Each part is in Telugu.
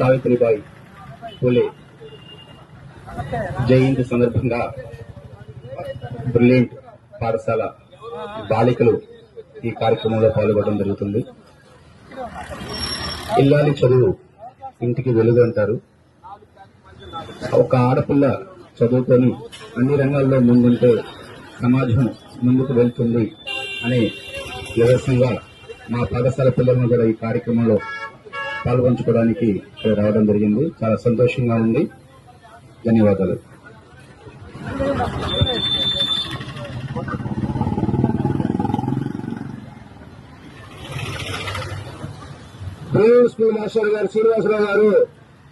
సావిత్రిబాయి పూలే. జయంతి సందర్భంగా బ్రిలియంట్ పాఠశాల బాలికలు ఈ కార్యక్రమంలో పాల్గొనడం జరుగుతుంది. ఇల్లాలి చదువు ఇంటికి వెలుగు అంటారు. ఒక ఆడపిల్ల చదువుకొని అన్ని రంగాల్లో ముందుంటే సమాజం ముందుకు వెళ్తుంది అనే నిదర్శనంగా మా పాఠశాల పిల్లలను కూడా ఈ కార్యక్రమంలో పాల్గొంచుకోవడానికి ఇక్కడ రావడం జరిగింది. చాలా సంతోషంగా ఉంది. ధన్యవాదాలు. ప్రైవేట్ స్కూల్ మాస్టర్ గారు శ్రీనివాసరావు గారు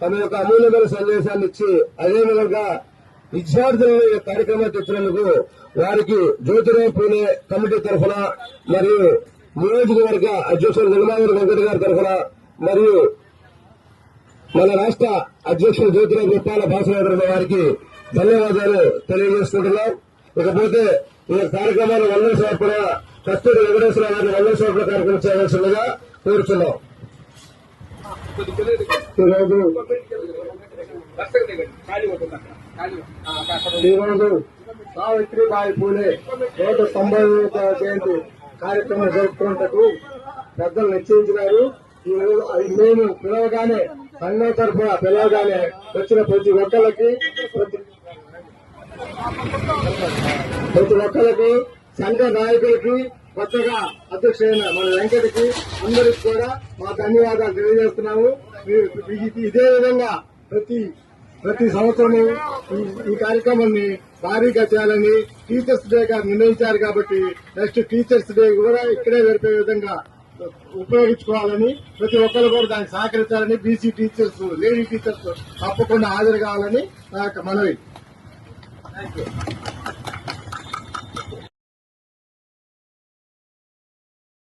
తమ యొక్క అమూల్యమైన సందేశాన్ని ఇచ్చి అదేవిధంగా విద్యార్థులను ఈ కార్యక్రమాలు తెచ్చినందుకు వారికి జ్యోతిరావు పూలే కమిటీ తరఫున మరియు నియోజకవర్గ అధ్యక్షులు నిర్మాణ వెంకట గారి తరఫున మరియు మన రాష్ట్ర అధ్యక్షుడు జ్యోతిరావు గోపాల భాస్కర్ వారికి ధన్యవాదాలు తెలియజేస్తుంటున్నాం ఇకపోతే ఈ కార్యక్రమాన్ని వందల సమర్పణ కస్తూరి వెంకటేశ్వర గారిని వందల సమర్పణ కార్యక్రమం చేయవలసిందిగా కోరుతున్నాం ఈరోజు సావిత్రిబాయి పూలే నూట తొంభై జయంతి కార్యక్రమం జరుపుకుంటూ పెద్దలు నిశ్చయించినారు. మేము పిలవగానే సంఘం తరఫున పిలవగానే వచ్చిన ప్రతి ఒక్కరికి ప్రతి ప్రతి ఒక్కరికి సంఘ నాయకులకి కొత్తగా అధ్యక్షుడైన మన వెంకటకి అందరికి కూడా మా ధన్యవాదాలు తెలియజేస్తున్నాము. ఇదే విధంగా ప్రతి ప్రతి సంవత్సరము ఈ- ఈ కార్యక్రమాన్ని భారీగా చేయాలని టీచర్స్ డే గా నిర్ణయించారు కాబట్టి నెక్స్ట్ టీచర్స్ డే కూడా ఇక్కడే జరిపే విధంగా ఉపయోగించుకోవాలని ప్రతి ఒక్కరు కూడా దానికి సహకరించాలని బీసీ టీచర్స్ లేడీ టీచర్స్ తప్పకుండా హాజరు కావాలని నా యొక్క మనవి.